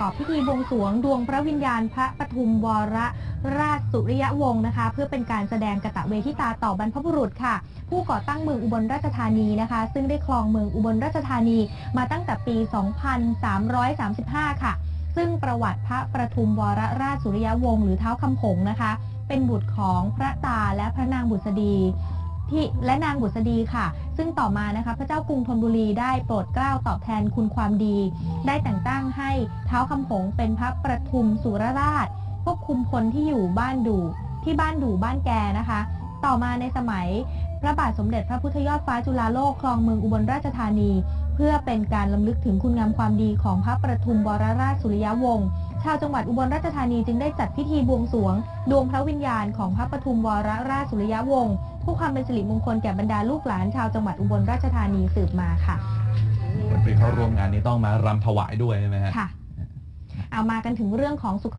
กอบพิธีบวงสรวงดวงพระวิญญาณพระปทุมวรราชสุริยวงศ์นะคะ เพื่อเป็นการแสดงกะตะเวทิตาต่อบรรพบุรุษค่ะ ผู้ก่อตั้งเมืองอุบลราชธานีนะคะ ซึ่งได้ครองเมืองอุบลราชธานีมาตั้งแต่ปี 2335 ค่ะ ซึ่งประวัติพระประทุมวรราชสุริยวงศ์หรือเท้าคำผงนะคะ เป็นบุตรของพระตาและพระนางบุษดี ที่และนางบุษดีค่ะ ซึ่งต่อมานะคะพระเจ้ากรุงธนบุรีได้โปรดเกล้าตอบแทนคุณความดี ได้แต่งตั้งให้เท้าคำผงเป็นพระประทุมสุรราชควบคุมพลที่อยู่บ้านดูที่บ้านดูบ้านแกนะคะ ต่อมาในสมัยพระบาทสมเด็จพระพุทธยอดฟ้าจุฬาโลกครองเมืองอุบลราชธานี เพื่อเป็นการลำลึกถึงคุณงามความดีของพระประทุมวรราชสุริยวงศ์ชาวจังหวัดอุบลราชธานีจึงได้จัดพิธีบวงสรวง ดวงพระวิญญาณของพระประทุมวรราชสุริยวงศ์ เพื่อความเป็นสิริมงคลแก่บรรดาลูกหลานชาวจังหวัดอุบลราชธานีสืบมาค่ะคนไปเข้าร่วมงานนี้ต้องมารำถวายด้วยใช่ไหมฮะค่ะ เอามากันถึงเรื่องของสุข